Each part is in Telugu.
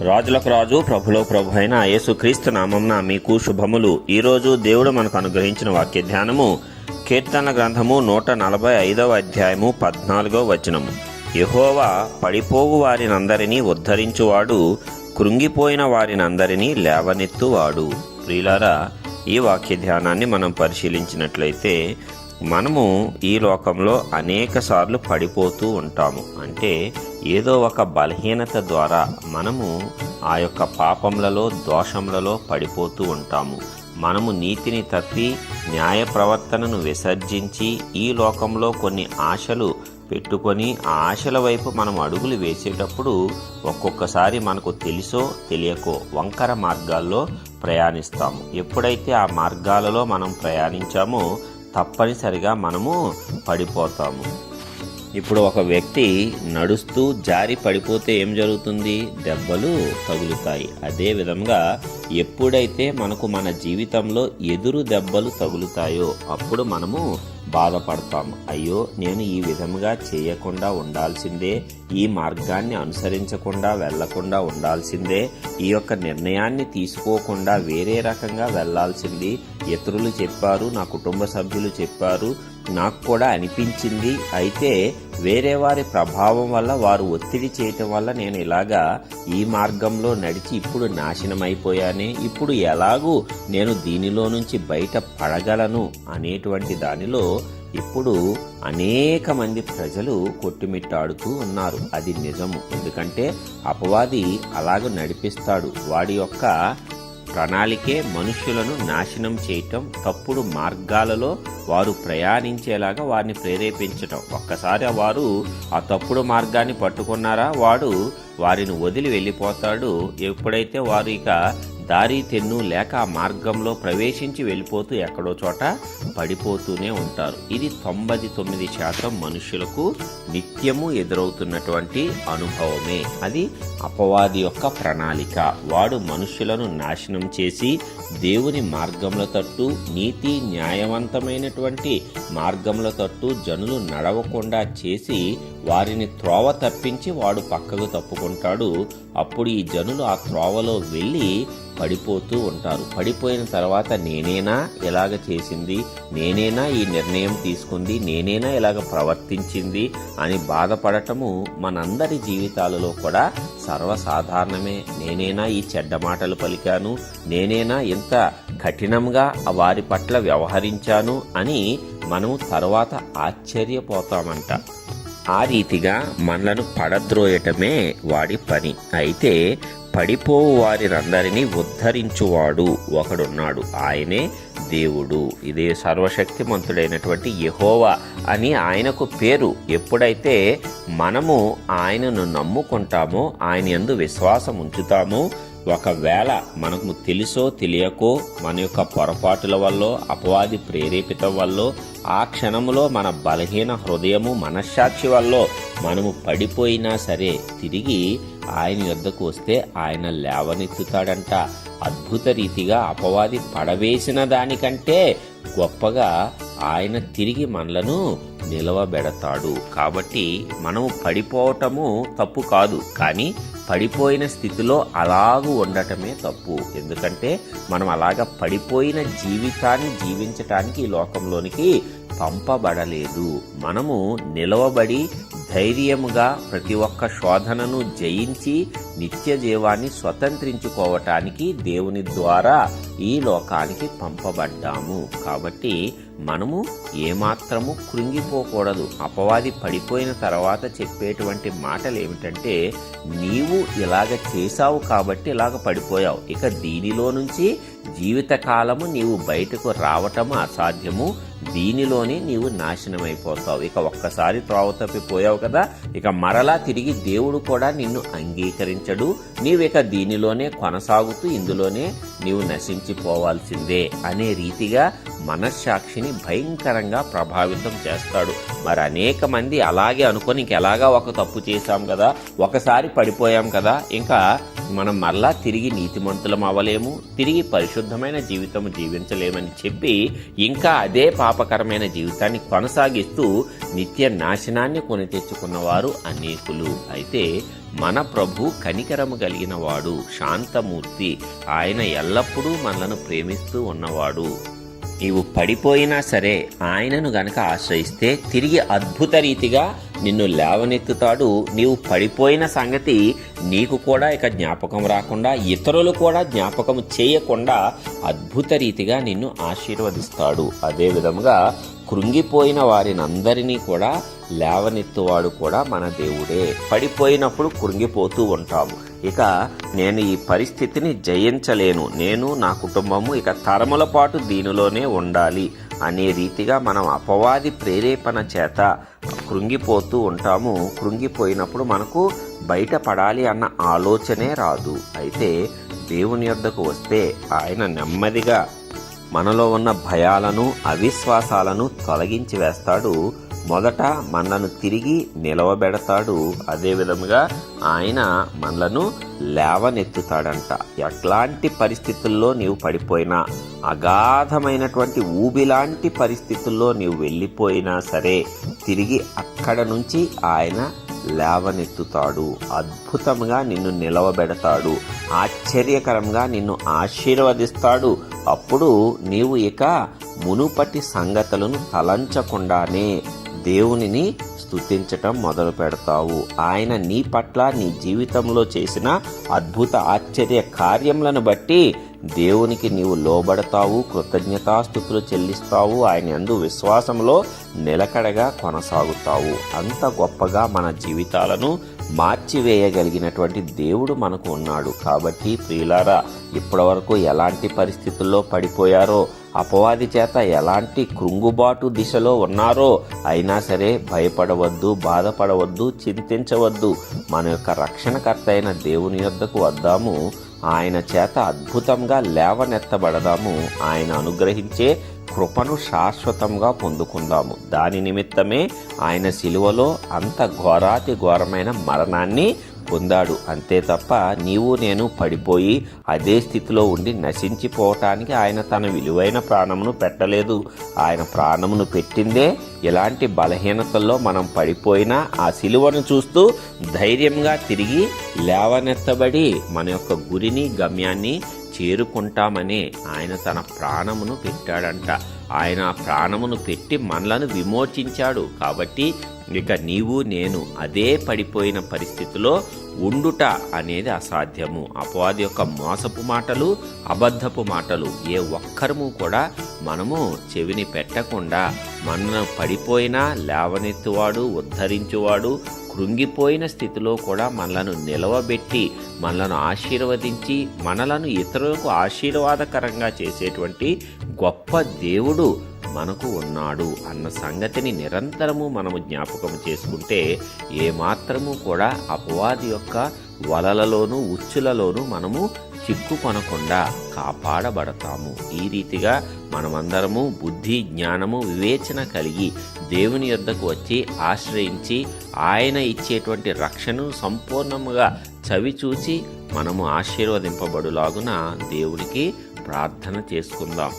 రాజులకు రాజు ప్రభులో ప్రభు అయిన యేసుక్రీస్తు నామంన మీకు శుభములు. ఈరోజు దేవుడు మనకు అనుగ్రహించిన వాక్య ధ్యానము కీర్తన గ్రంథము నూట నలభై ఐదవ అధ్యాయము పద్నాలుగో వచనము. యహోవా పడిపోవు వారినందరినీ ఉద్ధరించువాడు కృంగిపోయిన వారినందరినీ లేవనెత్తువాడు. ప్రియులారా ఈ వాక్య ధ్యానాన్ని మనం పరిశీలించినట్లయితే మనము ఈ లోకంలో అనేక సార్లు పడిపోతూ ఉంటాము. అంటే ఏదో ఒక బలహీనత ద్వారా మనము ఆ యొక్క పాపములలో దోషములలో పడిపోతూ ఉంటాము. మనము నీతిని తప్పి న్యాయ ప్రవర్తనను విసర్జించి ఈ లోకంలో కొన్ని ఆశలు పెట్టుకొని ఆ ఆశల వైపు మనం అడుగులు వేసేటప్పుడు ఒక్కొక్కసారి మనకు తెలుసో తెలియకో వంకర మార్గాల్లో ప్రయాణిస్తాము. ఎప్పుడైతే ఆ మార్గాలలో మనం ప్రయాణించామో తప్పనిసరిగా మనము పడిపోతాము. ఇప్పుడు ఒక వ్యక్తి నడుస్తూ జారి పడిపోతే ఏం జరుగుతుంది? దెబ్బలు తగులుతాయి. అదే విధంగా ఎప్పుడైతే మనకు మన జీవితంలో ఎదురు దెబ్బలు తగులుతాయో అప్పుడు మనము బాధపడతాము. అయ్యో నేను ఈ విధంగా చేయకుండా ఉండాల్సిందే ఈ మార్గాన్ని అనుసరించకుండా వెళ్ళకుండా ఉండాల్సిందే ఈ యొక్క నిర్ణయాన్ని తీసుకోకుండా వేరే రకంగా వెళ్ళాల్సింది ఇతరులు చెప్పారు నా కుటుంబ సభ్యులు చెప్పారు నాకు కూడా అనిపించింది. అయితే వేరే వారి ప్రభావం వల్ల వారు ఒత్తిడి చేయటం వల్ల నేను ఇలాగా ఈ మార్గంలో నడిచి ఇప్పుడు నాశనం ఇప్పుడు ఎలాగూ నేను దీనిలో నుంచి బయట పడగలను అనేటువంటి దానిలో ఇప్పుడు అనేక మంది ప్రజలు కొట్టుమిట్టాడుతూ ఉన్నారు. అది నిజము. ఎందుకంటే అపవాది అలాగ నడిపిస్తాడు. వాడి యొక్క ప్రణాళికే మనుష్యులను నాశనం చేయటం తప్పుడు మార్గాలలో వారు ప్రయాణించేలాగా వారిని ప్రేరేపించటం. ఒక్కసారి వారు ఆ తప్పుడు మార్గాన్ని పట్టుకున్నారా? వాడు వారిని వదిలి వెళ్ళిపోతాడు. ఎప్పుడైతే వారు ఇక దారి తెన్ను లేక ఆ మార్గంలో ప్రవేశించి వెళ్ళిపోతూ ఎక్కడో చోట పడిపోతూనే ఉంటారు. ఇది తొంభై తొమ్మిది శాతం మనుషులకు నిత్యము ఎదురవుతున్నటువంటి అనుభవమే. అది అపవాది యొక్క ప్రణాళిక. వాడు మనుషులను నాశనం చేసి దేవుని మార్గముల తట్టు నీతి న్యాయవంతమైనటువంటి మార్గముల తట్టు జనులు నడవకుండా చేసి వారిని త్రోవ తప్పించి వాడు పక్కకు తప్పుకుంటాడు. అప్పుడు ఈ జనులు ఆ త్రోవలో వెళ్ళి పడిపోతూ ఉంటారు. పడిపోయిన తర్వాత నేనేనా? ఇలాగ చేసింది? నేనేనా ఈ నిర్ణయం తీసుకుంది? నేనేనా ఇలాగ ప్రవర్తించింది? అని బాధపడటము మనందరి జీవితాలలో కూడా సర్వసాధారణమే. నేనేనా ఈ చెడ్డ మాటలు పలికాను? నేనేనా ఇంత కఠినంగా వారి పట్ల వ్యవహరించాను? అని మనము తర్వాత ఆశ్చర్యపోతామంట. ఆ రీతిగా మనలను పడద్రోయటమే వాడి పని. అయితే పడిపోవు వారినందరినీ ఉద్ధరించువాడు ఒకడున్నాడు. ఆయనే దేవుడు. ఇదే సర్వశక్తిమంతుడైనటువంటి యహోవా అని ఆయనకు పేరు. ఎప్పుడైతే మనము ఆయనను నమ్ముకుంటామో ఆయన ఎందు విశ్వాసం ఉంచుతామో ఒకవేళ మనకు తెలుసో తెలియకో మన యొక్క పొరపాటుల వల్ల అపవాది ప్రేరేపిత వల్ల ఆ క్షణంలో మన బలహీన హృదయము మనశ్శాక్షి వల్ల మనము పడిపోయినా సరే తిరిగి ఆయన యొద్దకు వస్తే ఆయన లేవనెత్తుతాడంట. అద్భుత రీతిగా అపవాది పడవేసిన దానికంటే గొప్పగా ఆయన తిరిగి మనలను నిలవబెడతాడు. కాబట్టి మనము పడిపోవటము తప్పు కాదు. కానీ పడిపోయిన స్థితిలో అలాగూ ఉండటమే తప్పు. ఎందుకంటే మనం అలాగ పడిపోయిన జీవితాన్ని జీవించటానికి ఈ లోకంలోనికి పంపబడలేదు. మనము నిలవబడి ధైర్యముగా ప్రతి ఒక్క శోధనను జయించి నిత్య జీవాన్ని స్వతంత్రించుకోవటానికి దేవుని ద్వారా ఈ లోకానికి పంపబడ్డాము. కాబట్టి మనము ఏమాత్రము కృంగిపోకూడదు. అపవాది పడిపోయిన తర్వాత చెప్పేటువంటి మాటలు ఏమిటంటే నీవు ఇలాగ చేశావు కాబట్టి ఇలాగ పడిపోయావు. ఇక దీనిలో నుంచి జీవితకాలము నీవు బయటకు రావటము అసాధ్యము. దీనిలోనే నీవు నాశనమైపోతావు. ఇక ఒక్కసారి త్రోవ తప్పిపోయావు కదా ఇక మరలా తిరిగి దేవుడు కూడా నిన్ను అంగీకరించడు. నీవిక దీనిలోనే కొనసాగుతూ ఇందులోనే నీవు నశించిపోవాల్సిందే అనే రీతిగా మనస్సాక్షిని భయంకరంగా ప్రభావితం చేస్తాడు. మరి అనేక మంది అలాగే అనుకొని ఇంకెలాగా ఒక తప్పు చేశాం కదా ఒకసారి పడిపోయాం కదా ఇంకా మనం మరలా తిరిగి నీతిమంతులం అవ్వలేము తిరిగి పరిశుద్ధమైన జీవితం జీవించలేమని చెప్పి ఇంకా అదే పాపకరమైన జీవితాన్ని కొనసాగిస్తూ నిత్య నాశనాన్ని కొని తెచ్చుకున్నవారు అనేకులు. అయితే మన ప్రభు కనికరము కలిగిన వాడు శాంతమూర్తి. ఆయన ఎల్లప్పుడూ మనలను ప్రేమిస్తూ ఉన్నవాడు. నీవు పడిపోయినా సరే ఆయనను గనక ఆశ్రయిస్తే తిరిగి అద్భుత రీతిగా నిన్ను లేవనెత్తుతాడు. నీవు పడిపోయిన సంగతి నీకు కూడా ఇక జ్ఞాపకం రాకుండా ఇతరులు కూడా జ్ఞాపకం చేయకుండా అద్భుత రీతిగా నిన్ను ఆశీర్వదిస్తాడు. అదే విధముగా కృంగిపోయిన వారిని అందరినీ కూడా లేవనెత్తువాడు కూడా మన దేవుడే. పడిపోయినప్పుడు కృంగిపోతూ ఉంటాము ఇక నేను ఈ పరిస్థితిని జయించలేను. నేను నా కుటుంబము ఇక తరముల పాటు దీనిలోనే ఉండాలి అనే రీతిగా మనం అపవాది ప్రేరేపణ చేత కృంగిపోతూ ఉంటాము. కృంగిపోయినప్పుడు మనకు బయటపడాలి అన్న ఆలోచనే రాదు. అయితే దేవుని యొద్దకు వస్తే ఆయన నెమ్మదిగా మనలో ఉన్న భయాలను అవిశ్వాసాలను తొలగించి వేస్తాడు. మొదట మనలను తిరిగి నిలవబెడతాడు. అదే విధముగా ఆయన మనలను లేవనెత్తుతాడంట. ఎట్లాంటి పరిస్థితుల్లో నీవు పడిపోయినా అగాధమైనటువంటి ఊబిలాంటి పరిస్థితుల్లో నీవు వెళ్ళిపోయినా సరే తిరిగి అక్కడ నుంచి ఆయన లేవనెత్తుతాడు. అద్భుతంగా నిన్ను నిలవబెడతాడు. ఆశ్చర్యకరంగా నిన్ను ఆశీర్వదిస్తాడు. అప్పుడు నీవు ఇక మునుపటి సంగతులను తలంచకుండానే దేవునిని స్థుతించటం మొదలు పెడతావు. ఆయన నీ పట్ల నీ జీవితంలో చేసిన అద్భుత ఆశ్చర్య కార్యములను బట్టి దేవునికి నీవు లోబడతావు కృతజ్ఞతాస్థుతులు చెల్లిస్తావు ఆయన అందు విశ్వాసంలో నిలకడగా కొనసాగుతావు. అంత గొప్పగా మన జీవితాలను మార్చివేయగలిగినటువంటి దేవుడు మనకు ఉన్నాడు. కాబట్టి ప్రియులారా ఇప్పటివరకు ఎలాంటి పరిస్థితుల్లో పడిపోయారో అపవాది చేత ఎలాంటి కృంగుబాటు దిశలో ఉన్నారో అయినా సరే భయపడవద్దు బాధపడవద్దు చింతించవద్దు. మన యొక్క రక్షణకర్త అయిన దేవుని యొద్దకు వద్దాము. ఆయన చేత అద్భుతంగా లేవనెత్తబడదాము. ఆయన అనుగ్రహించే కృపను శాశ్వతంగా పొందుకుందాము. దాని నిమిత్తమే ఆయన శిలువలో అంత ఘోరాతి ఘోరమైన మరణాన్ని పొందాడు. అంతే తప్ప నీవు నేను పడిపోయి అదే స్థితిలో ఉండి నశించిపోవటానికి ఆయన తన విలువైన ప్రాణమును పెట్టలేదు. ఆయన ప్రాణమును పెట్టిందే ఎలాంటి బలహీనతల్లో మనం పడిపోయినా ఆ శిలువను చూస్తూ ధైర్యంగా తిరిగి లేవనెత్తబడి మన యొక్క గురిని గమ్యాన్ని చేరుకుంటామని ఆయన తన ప్రాణమును పెట్టాడంట. ఆయన ప్రాణమును పెట్టి మనలను విమోచించాడు కాబట్టి ఇక నీవు నేను అదే పడిపోయిన పరిస్థితిలో ఉండుట అనేది అసాధ్యము. అపవాది యొక్క మోసపు మాటలు అబద్ధపు మాటలు ఏ ఒక్కరము కూడా మనము చెవిని పెట్టకుండా మనను పడిపోయినా లేవనెత్తువాడు ఉద్ధరించువాడు కృంగిపోయిన స్థితిలో కూడా మనలను నిలవబెట్టి మనలను ఆశీర్వదించి మనలను ఇతరులకు ఆశీర్వాదకరంగా చేసేటువంటి గొప్ప దేవుడు మనకు ఉన్నాడు అన్న సంగతిని నిరంతరము మనము జ్ఞాపకం చేసుకుంటే ఏమాత్రము కూడా అపవాది యొక్క వలలలోనూ ఉచ్చులలోనూ మనము చిక్కుకొనకుండా కాపాడబడతాము. ఈ రీతిగా మనమందరము బుద్ధి జ్ఞానము వివేచన కలిగి దేవుని యొద్దకు వచ్చి ఆశ్రయించి ఆయన ఇచ్చేటువంటి రక్షణను సంపూర్ణముగా చవిచూచి మనము ఆశీర్వదింపబడులాగున దేవునికి ప్రార్థన చేసుకుందాం.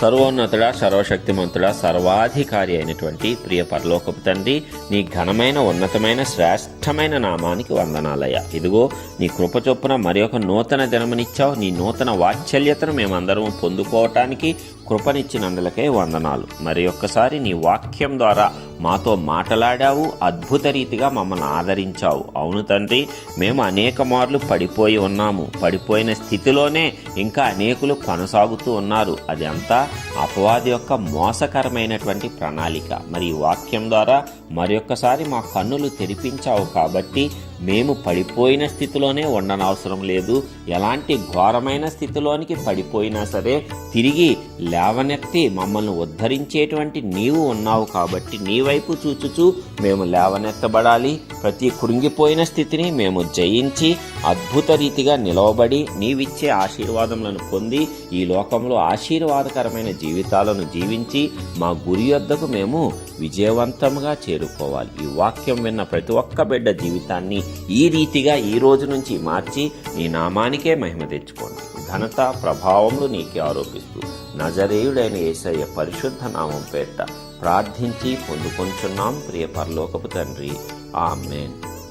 సర్వోన్నతుడ సర్వశక్తిమంతుడ సర్వాధికారి అయినటువంటి ప్రియ పరలోకపు తండ్రి నీ ఘనమైన ఉన్నతమైన శ్రేష్టమైన నామానికి వందనాలయ ఇదిగో నీ కృప చొప్పున మరి ఒక నూతన దినమనిచ్చావు. నీ నూతన వాత్సల్యతను మేమందరం పొందుకోవటానికి కృపనిచ్చినందులకే వందనాలు. మరి ఒక్కసారి నీ వాక్యం ద్వారా మాతో మాట్లాడావు అద్భుత రీతిగా మమ్మల్ని ఆదరించావు. అవును తండ్రి మేము అనేక మార్లు పడిపోయి ఉన్నాము. పడిపోయిన స్థితిలోనే ఇంకా అనేకులు కొనసాగుతూ ఉన్నారు. అది అంతా అపవాది యొక్క మోసకరమైనటువంటి ప్రణాళిక. మరి ఈ వాక్యం ద్వారా మరి ఒక్కసారి మా కన్నులు తెరిపించావు కాబట్టి మేము పడిపోయిన స్థితిలోనే ఉండనవసరం లేదు. ఎలాంటి ఘోరమైన స్థితిలోనికి పడిపోయినా సరే తిరిగి లేవనెత్తి మమ్మల్ని ఉద్ధరించేటువంటి నీవు ఉన్నావు కాబట్టి నీ వైపు చూచుచూ మేము లేవనెత్తబడాలి. ప్రతి కృంగిపోయిన స్థితిని మేము జయించి అద్భుత రీతిగా నిలవబడి నీవిచ్చే ఆశీర్వాదములను పొంది ఈ లోకంలో ఆశీర్వాదకరమైన జీవితాలను జీవించి మా గురి యొద్దకు మేము విజయవంతంగా చేరుకోవాలి. ఈ వాక్యం విన్న ప్రతి ఒక్క బిడ్డ జీవితాన్ని ఈ రీతిగా ఈ రోజు నుంచి మార్చి నీ నామానికే మహిమ తెచ్చుకోండి. ఘనత ప్రభావములు నీకే ఆరోపిస్తూ నజరేయుడైన ఏసయ్య పరిశుద్ధ నామం పేట ప్రార్థించి పొందుకొంచున్నాం ప్రియ పరలోకపు తండ్రి. ఆమెన్.